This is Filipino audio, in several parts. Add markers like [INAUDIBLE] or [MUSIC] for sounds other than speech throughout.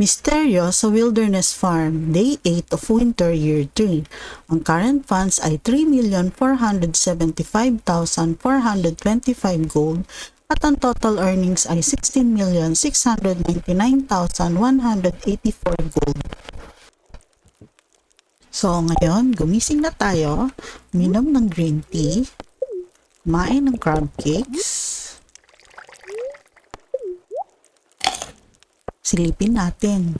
Misteryo sa Wilderness Farm, Day 8 of Winter Year 3. Ang current funds ay 3,475,425 gold at ang total earnings ay 16,699,184 gold. So ngayon, gumising na tayo, minom ng green tea, kumain ng crab cakes, silipin natin.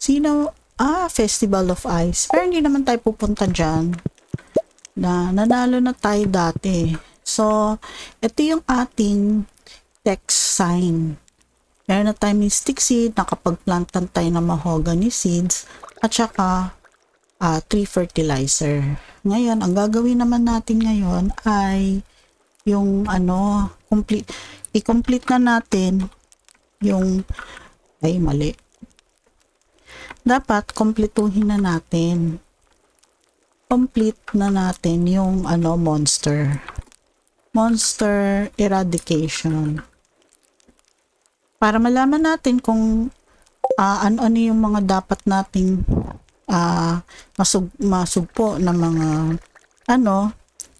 Sino? Ah, Festival of Ice. Pero hindi naman tayo pupunta dyan. Na, nanalo na tayo dati. So, ito yung ating text sign. Meron na tayo mystic seed, nakapagplantan tayo ng mahogany seeds, at saka ah, tree fertilizer. Ngayon, ang gagawin naman natin ngayon ay yung ano, complete, i-complete na natin yung ay, mali. Dapat, kompletuhin na natin. Complete na natin yung ano, monster. Monster eradication. Para malaman natin kung ah, ano-ano yung mga dapat nating ah, masug masugpo na mga ano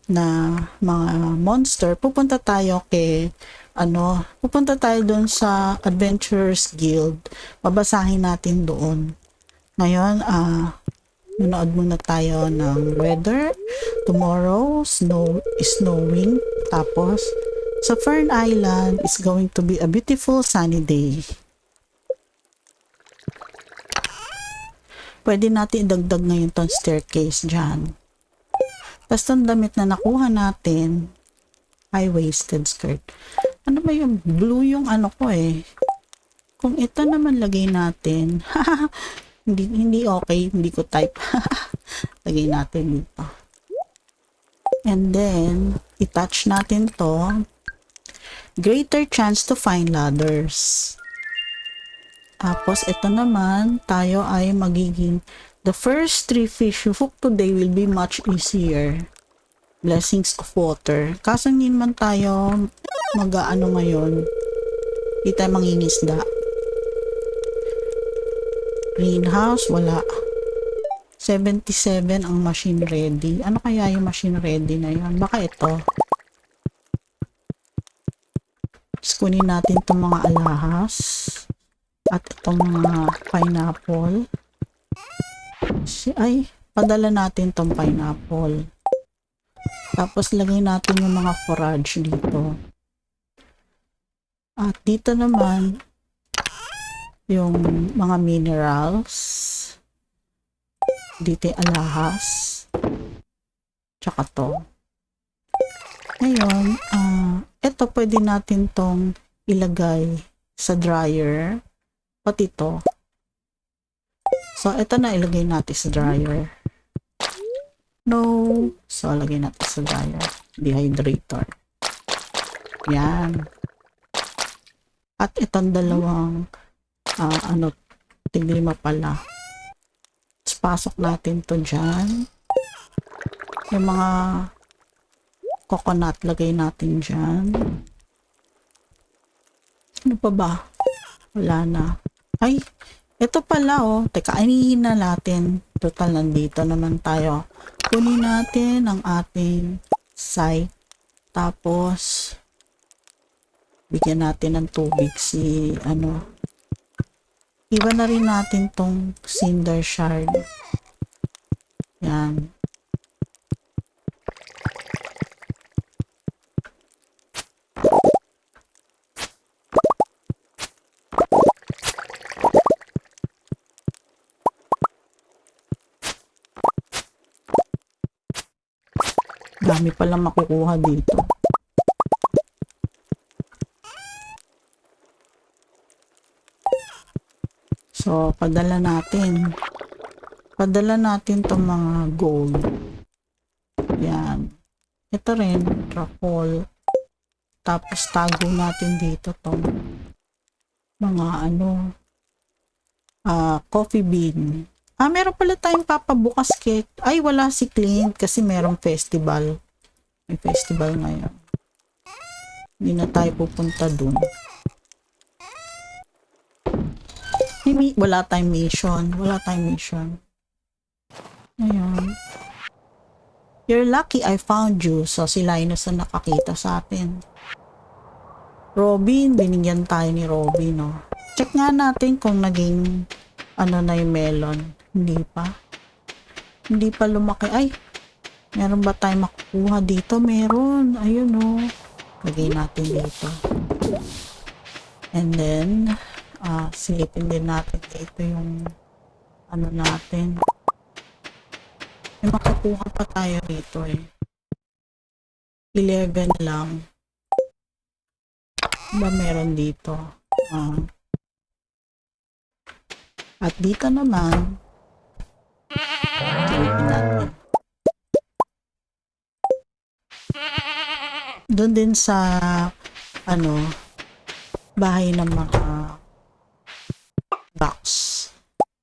na mga monster, pupunta tayo kay ano, pupunta tayo doon sa Adventurers Guild. Babasahin natin doon. Ngayon, ah, manood muna tayo ng weather. Tomorrow, snow is snowing. Tapos, sa Fern Island is going to be a beautiful sunny day. Pwede natin idagdag ngayon tong staircase dyan. Tapos tong damit na nakuha natin, high-waisted skirt. Ano ba yung blue yung ano ko eh. Kung ito naman lagay natin, [LAUGHS] hindi, hindi okay, hindi ko type. [LAUGHS] lagay natin dito. And then, i-touch natin to. Greater chance to find ladders. Tapos, ito naman, tayo ay magiging the first three fish you hook today will be much easier. Blessings of water. Kaso hindi naman tayo mag-ano ngayon. Hindi tayo mangingisda. Greenhouse, wala. 77 ang machine ready. Ano kaya yung machine ready na yun? Baka ito. Kunin natin itong mga alahas. At itong mga pineapple. Si, ay, padala natin itong pineapple. Tapos lagay natin yung mga forage dito. At dito naman, yung mga minerals. Dito yung alahas. Tsaka to. Ngayon, ah, ito pwede natin tong ilagay sa dryer. Pati to. So, ito na ilagay natin sa dryer. No. So, lagay natin sa dryer. Dehydrator. Yan. At itong dalawang ah, ano, tiglima pala. Tapos pasok natin to dyan. Yung mga coconut, lagay natin dyan. Ano pa ba? Wala na. Ay, ito pala oh. Teka, anihin na natin. Total, nandito naman tayo. Kunin natin ang ating site. Tapos, bigyan natin ng tubig si, ano, iba na rin natin tong cinder shard. Yan. Dami palang makukuha dito. So, padala natin. Padala natin tong mga gold. Yan. Ito rin, raffle. Tapos, tago natin dito tong mga ano, ah, coffee bean. Ah, meron pala tayong papabukas cake. Ay, wala si Clint kasi merong festival. May festival ngayon. Hindi na tayo pupunta dun. May wala tayong mission. Wala tayong mission. Ayan. You're lucky I found you. So, si Linus na nakakita sa atin. Robin, binigyan tayo ni Robin, no? Check nga natin kung naging ano na yung melon. Hindi pa. Hindi pa lumaki. Ay, meron ba tayong makukuha dito? Meron. Ayun, no. Lagay natin dito. And then, ah silipin din natin dito yung ano natin. May makukuha pa tayo dito eh. 11 lang. Ba meron dito? Ah. At dito naman, silipin natin. Doon din sa ano, bahay ng mga ducks.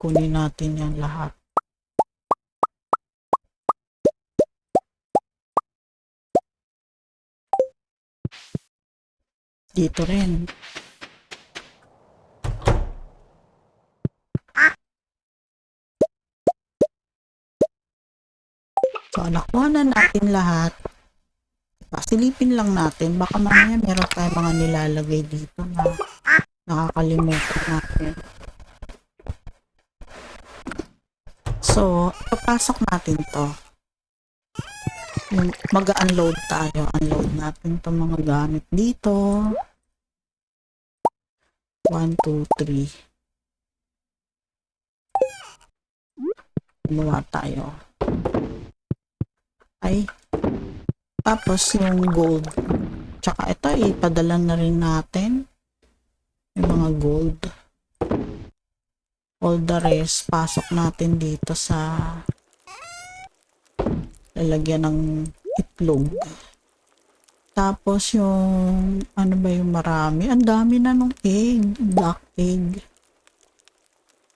Kunin natin yan lahat. Dito rin. So, nakuha na natin lahat. Pasilipin lang natin. Baka mamaya meron tayong mga nilalagay dito na nakakalimutan natin. So, papasok natin to. Mag-unload tayo. Unload natin itong mga gamit dito. 1, 2, 3. Gumawa tayo. Ay. Tapos yung gold. Tsaka ito, ipadala na rin natin. Yung mga gold. All the rest, pasok natin dito sa lalagyan ng itlog. Tapos yung, ano ba yung marami? Ang dami na nung egg, black egg.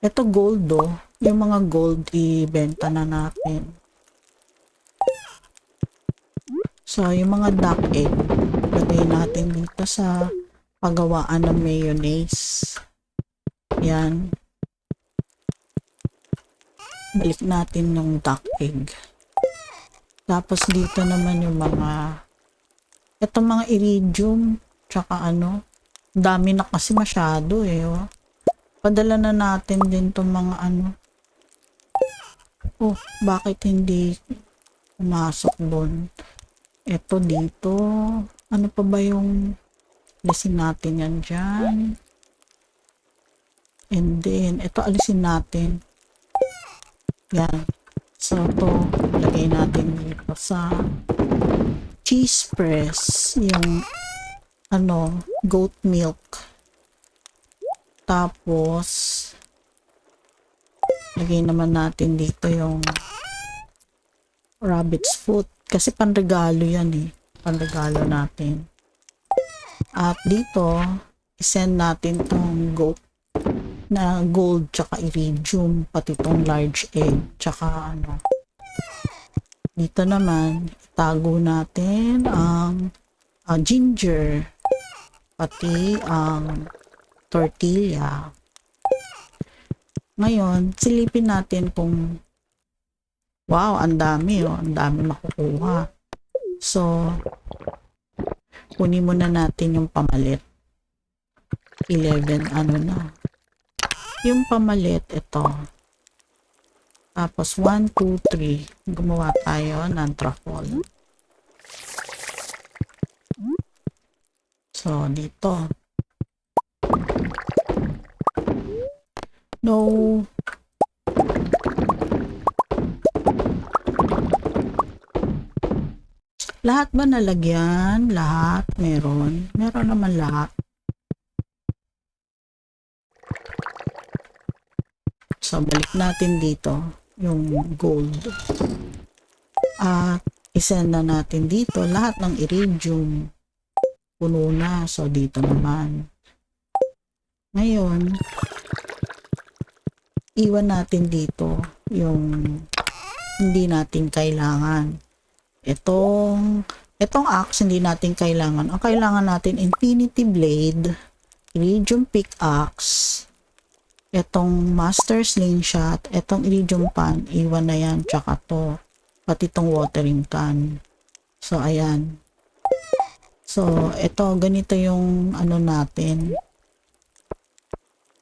Ito gold oh. Yung mga gold, ibenta na natin. So, yung mga duck egg, lagay natin dito sa paggawaan ng mayonnaise. Yan. Balik natin yung duck egg. Tapos dito naman yung mga ito mga iridium tsaka ano dami na kasi masyado eh oh. padala na natin din tong mga ano oh bakit hindi pumasok doon ito dito ano pa ba yung alisin natin yan dyan and then ito alisin natin yan so to lagay natin dito sa cheese press yung ano goat milk. Tapos lagay naman natin dito yung rabbit's foot. Kasi panregalo yan eh. Panregalo natin. At dito isend natin tong goat na gold tsaka iridium pati tong large egg tsaka ano. Dito naman itago natin ang ah, ginger pati ang tortilla. Ngayon silipin natin kung wow ang dami oh ang dami makukuha. So kunin muna natin yung pamalit. 11 ano na yung pamalit ito. Tapos 1, 2, 3 gumawa tayo ng truffle. So dito. No. Lahat ba nalagyan? lahat? Meron. Meron naman lahat So, balik natin dito yung gold. At isend na natin dito lahat ng iridium. Puno na. So, dito naman. Ngayon, iwan natin dito yung hindi natin kailangan. Itong itong axe hindi natin kailangan. Ang kailangan natin infinity blade, iridium pickaxe, Etong master slingshot, etong iridium pan, iwan na yan, tsaka to. Pati itong watering can. So, ayan. So, ito, ganito yung ano natin.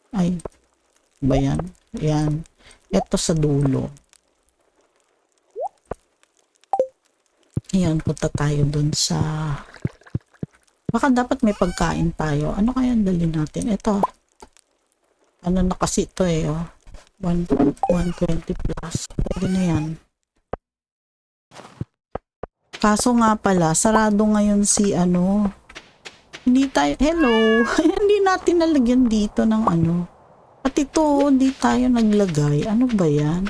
Ay, ba yan? Ayan. Ito sa dulo. Ayan, punta tayo dun sa... Baka dapat may pagkain tayo. Ano kaya dali natin? Ito. Ano na kasi ito eh, oh. 1, 120 plus. Pwede na yan. Kaso nga pala, sarado ngayon si ano. Hindi tayo, hello. [LAUGHS] hindi natin nalagyan dito ng ano. At ito, hindi tayo naglagay. Ano ba yan?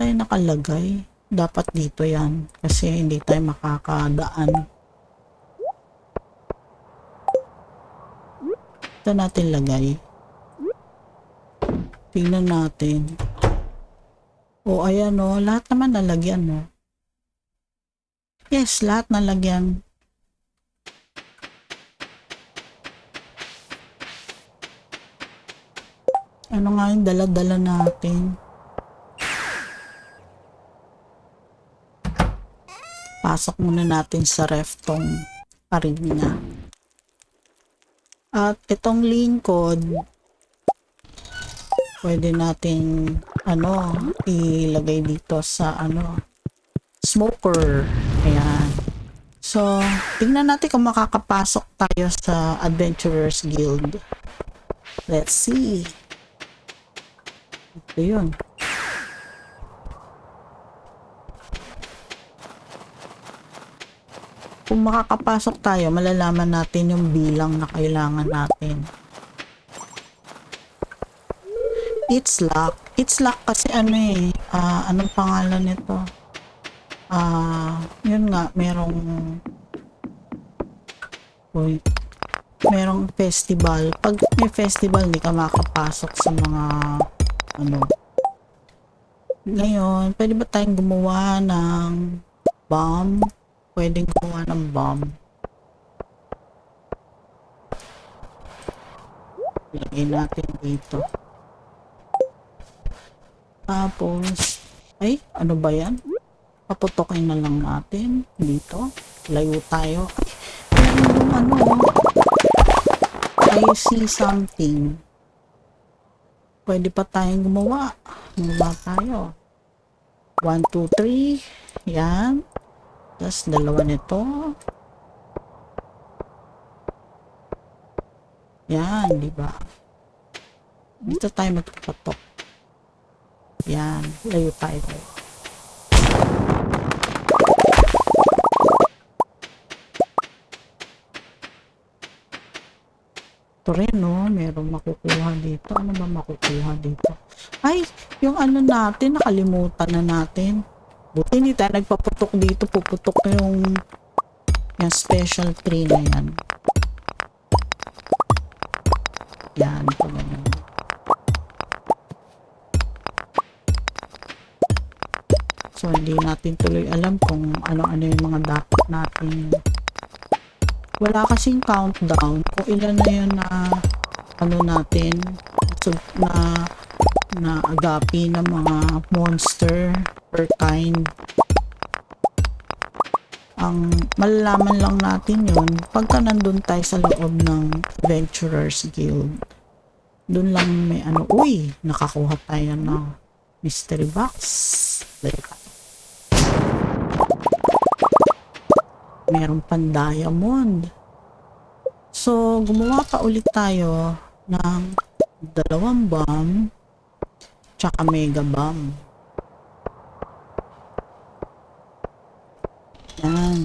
Tayo nakalagay. Dapat dito yan. Kasi hindi tayo makakadaan. Ito natin lagay. Tingnan natin. O, ayan o. Lahat naman nalagyan o. Yes, lahat nalagyan. Ano nga yung dala-dala natin? Pasok muna natin sa ref tong arena. At itong lingkod, pwede natin ano, ilagay dito sa ano, smoker. Ayan. So, tingnan natin kung makakapasok tayo sa Adventurers Guild. Let's see. Ito yun. Kung makakapasok tayo, malalaman natin yung bilang na kailangan natin. It's lock. It's lock kasi ano eh. ah, anong pangalan nito? Ah, yun nga, merong Uy. Merong festival. Pag may festival, hindi ka makakapasok sa mga ano. Ngayon, pwede ba tayong gumawa ng bomb? Pwedeng gumawa ng bomb. Ilagay natin dito. Tapos, ay, ano ba yan? Paputokin na lang natin dito. Layo tayo. Ay, yung ano. I see something. Pwede pa tayong gumawa. Gumawa tayo. 1, 2, 3. Yan. Tapos dalawa nito. Yan, di ba? Dito tayo magpapatok. Yan, layo tayo. Ito rin, no? Meron makukuha dito. Ano ba makukuha dito? Ay, yung ano natin, nakalimutan na natin. Buti hindi tayo nagpaputok dito. Puputok yung, yung special tree na yan. Yan, ito hindi natin tuloy alam kung ano-ano yung mga dapat natin. Wala kasing countdown kung ilan na yun na ano natin so, na na agapi ng mga monster per kind. Ang malalaman lang natin yun pagka nandun tayo sa loob ng Adventurers Guild. Doon lang may ano, uy, nakakuha tayo ng mystery box. Like, meron pang diamond. So, gumawa pa ulit tayo ng dalawang bomb tsaka mega bomb. Yan.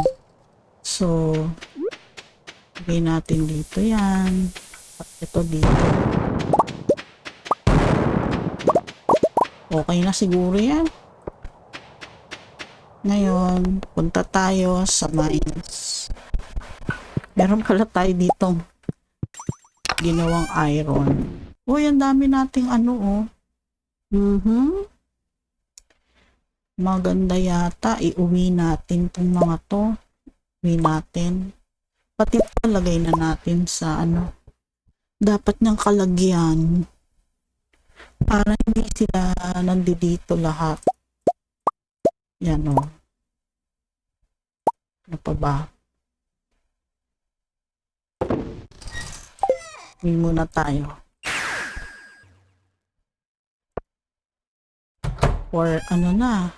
So, lagay natin dito yan. At ito dito. Okay na siguro yan. Ngayon, punta tayo sa mines. Meron pala tayo dito ginawang iron. Uy, ang dami nating ano oh. Mhm. Maganda yata. Iuwi natin tong mga to. Iuwi natin. Pati ito lagay na natin sa ano. Dapat niyang kalagyan. Para hindi sila nandito lahat. Yan o. Ano pa ba? Uwi muna tayo. Or ano na.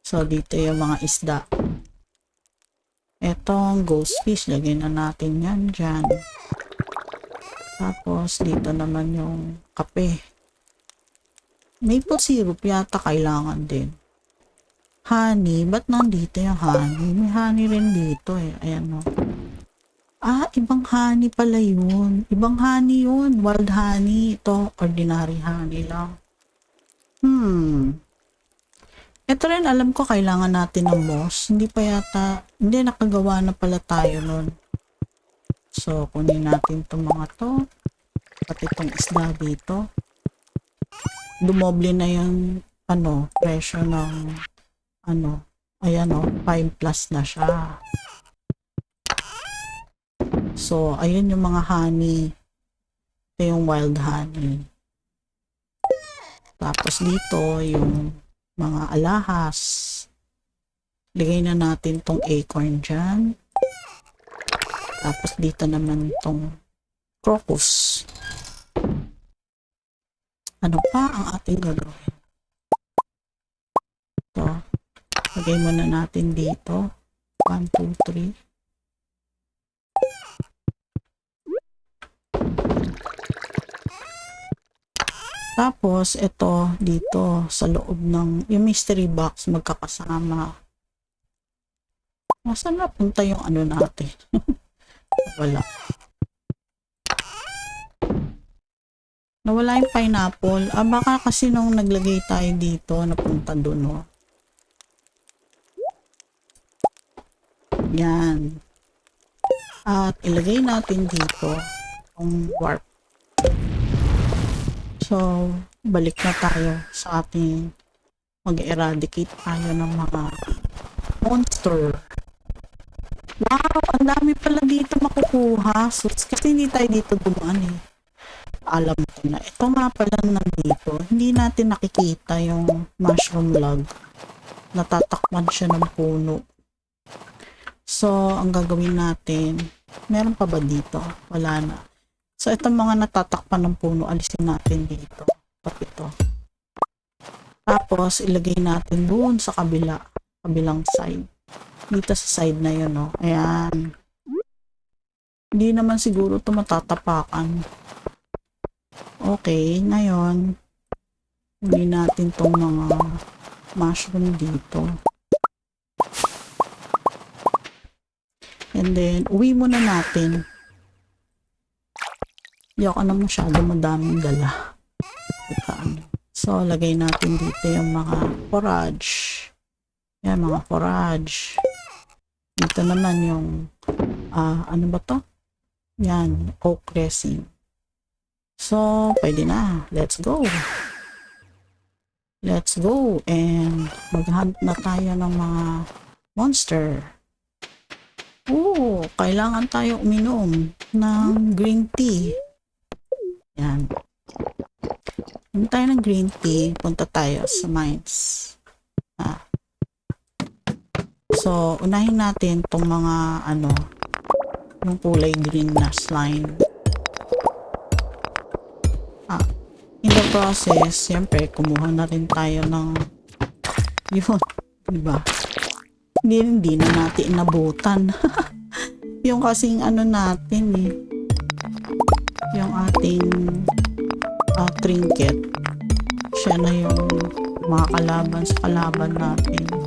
So, dito yung mga isda. Etong ghost fish, lagay na natin yan dyan. Tapos, dito naman yung kape. Maple syrup yata kailangan din. Honey, ba't nandito yung honey? May honey rin dito eh. Ayan o. Ah, ibang honey pala yun. Ibang honey yun. Wild honey. Ito, ordinary honey lang. Hmm. Ito rin alam ko kailangan natin ng moss. Hindi pa yata, hindi nakagawa na pala tayo nun. So, kunin natin itong mga to. Pati itong isda dito. Dumoble na yung ano, presyo ng ano, ayan o, 5 plus na siya. So, ayun yung mga honey. Ito yung wild honey. Tapos dito, yung mga alahas. Ligay na natin tong acorn dyan. Tapos dito naman tong crocus. Ano pa ang ating gagawin? Ito. Lagay muna natin dito. 1, 2, 3. Tapos, ito, dito, sa loob ng, yung mystery box, magkakasama. Nasaan na punta yung ano natin? [LAUGHS] Wala. Nawala yung pineapple. Ah, baka kasi nung naglagay tayo dito, napunta dun, oh. Yan. At ilagay natin dito ang warp. So, balik na tayo sa ating mag-eradicate tayo ng mga monster. Wow, ang dami pala dito makukuha. So, kasi hindi tayo dito dumaan eh. Alam ko na. Ito nga pala nandito. Hindi natin nakikita yung mushroom log. Natatakpan siya ng puno. So, ang gagawin natin, meron pa ba dito? Wala na. So, itong mga natatakpan ng puno, alisin natin dito. Pati ito. Tapos, ilagay natin doon sa kabila. Kabilang side. Dito sa side na yun, no? Ayan. Hindi naman siguro ito matatapakan. Okay, ngayon, hindi natin tong mga mushroom dito. And then, uwi muna natin. Hindi ako na masyado madaming dala. Ano. So, lagay natin dito yung mga forage. Yan, mga forage. Dito naman yung, ah, ano ba to? Yan, oak resin. So, pwede na. Let's go. Let's go. And, maghunt na tayo ng mga monster. Oo, kailangan tayo uminom ng green tea. Yan. Uminom tayo ng green tea, punta tayo sa mines. Ah. So, unahin natin tong mga ano, yung kulay green na slime. In the process, siyempre, kumuha na rin tayo ng yun, di ba? Hindi, hindi na natin inabutan. [LAUGHS] yung kasing ano natin eh. Yung ating ah, trinket. Siya na yung mga kalaban sa kalaban natin.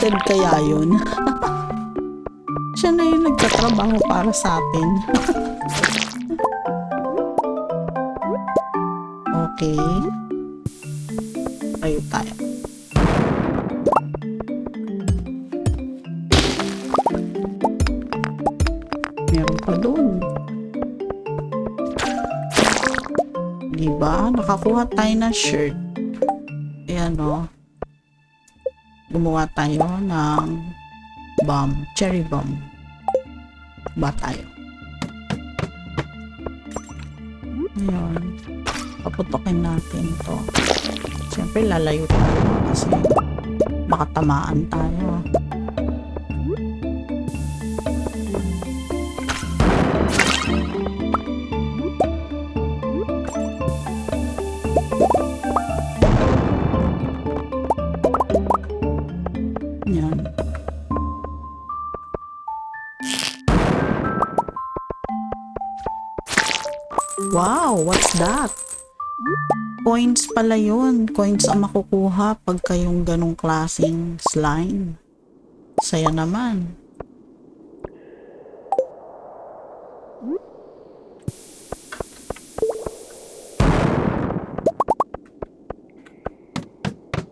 Counted kaya yun. [LAUGHS] Siya na yung nagtatrabaho para sa atin. [LAUGHS] okay. Tayo tayo. Meron pa doon. Diba? Nakakuha tayo ng shirt. Ayan o. Gumawa tayo ng bomb. Cherry bomb. Ba tayo? Ayan. Paputokin natin to. Siyempre, lalayo tayo kasi baka tamaan tayo. What's that? Coins pala yun. Coins ang makukuha pagka yung ganong klaseng slime. Saya naman.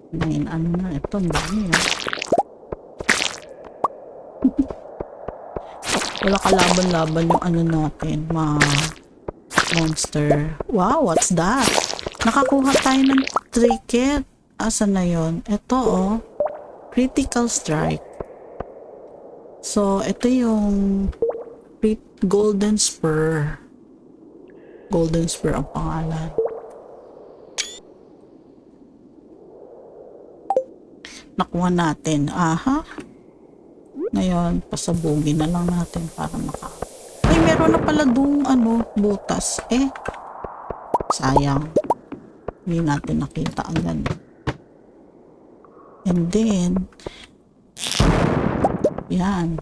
Nine, ano na, ito, ang dami ah. [LAUGHS] Wala kalaban-laban yung ano natin, mga monster. Wow, what's that? Nakakuha tayo ng trinket. Asa na yon? Ito oh. Critical strike. So, ito yung golden spur. Golden spur ang pangalan. Nakuha natin. Aha. Ngayon, pasabugin na lang natin para maka... Meron na pala doong ano, butas. Eh, sayang. Hindi natin nakita agad. And then, yan.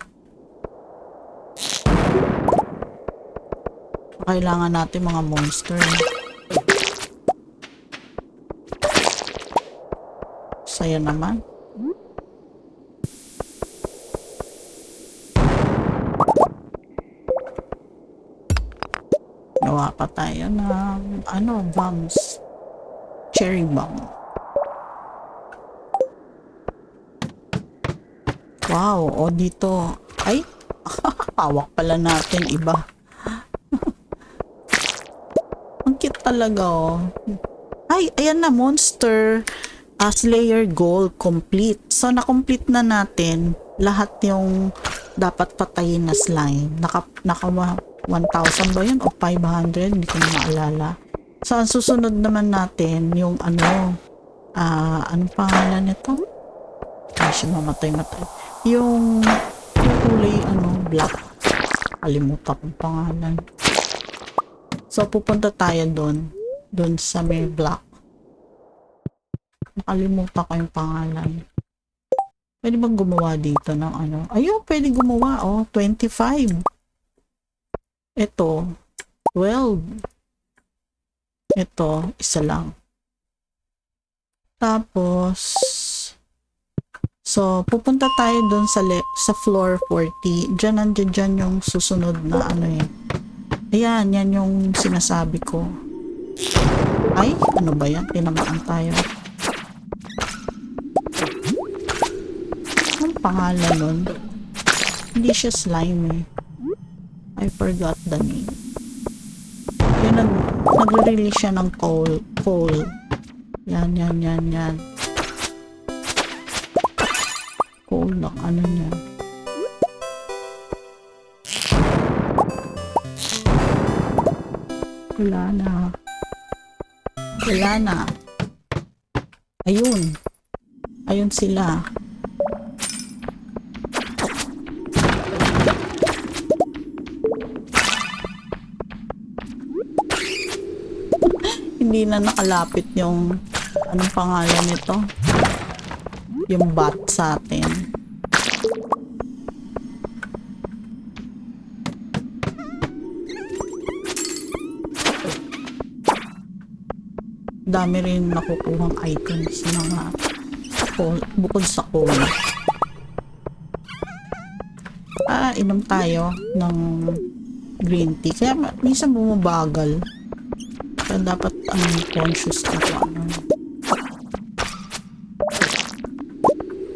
Kailangan natin mga monster. Saya naman. Pa tayo ng ano, bombs. Cherry bomb. Wow, o dito. Ay, [LAUGHS] hawak pala natin iba. [LAUGHS] Ang cute talaga oh. Ay, ayan na, monster. Uh, Slayer goal complete. So, na-complete na natin lahat yung dapat patayin na slime. Naka, naka 1,000 ba yun o 500? Hindi ko na maalala. So, ang susunod naman natin, yung ano, ah, anong pangalan nito? Siya mamatay-matay. Yung, yung kulay, ano, black. Kalimutan ko ang pangalan. So, pupunta tayo doon. Doon sa may black. Nakalimutan ko yung pangalan. Pwede bang gumawa dito ng ano? Ayun, pwede gumawa, oh. 25. Ito, 12. Ito, isa lang. Tapos, so, pupunta tayo dun sa, sa floor 40. Diyan, nandiyan dyan yung susunod na ano eh. Ayan, yan yung sinasabi ko. Ay, ano ba yan? Tinamaan tayo. Anong pangalan nun? Hindi siya slime eh. I forgot the name. Yung nag, nagre-release siya ng coal. Coal. Yan, yan, yan, yan. Coal na, ano niya. Wala na. Wala na. Ayun. Ayun sila. Hindi na nakalapit yung anong pangalan nito? Yung bat sa atin. Dami rin nakukuhang items sa mga bukod sa coal ah inom tayo ng green tea. Kaya minsan bumabagal siya dapat ang um, conscious ka pa.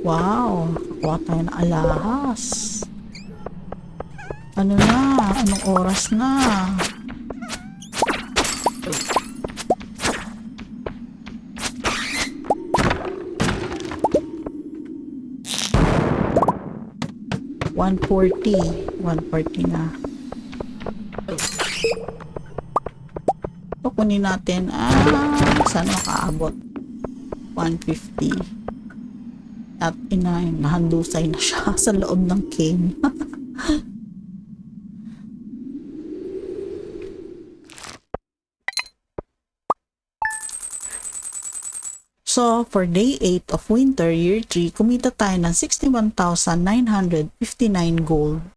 Wow! Kuha tayo na alahas. Ano na? Anong oras na? One forty. One forty na. Kunin natin. Ah, saan makaabot? 150. At ina, nahandusay na siya [LAUGHS] sa loob ng cave. [LAUGHS] So, for day 8 of winter, year 3, kumita tayo ng 61,959 gold.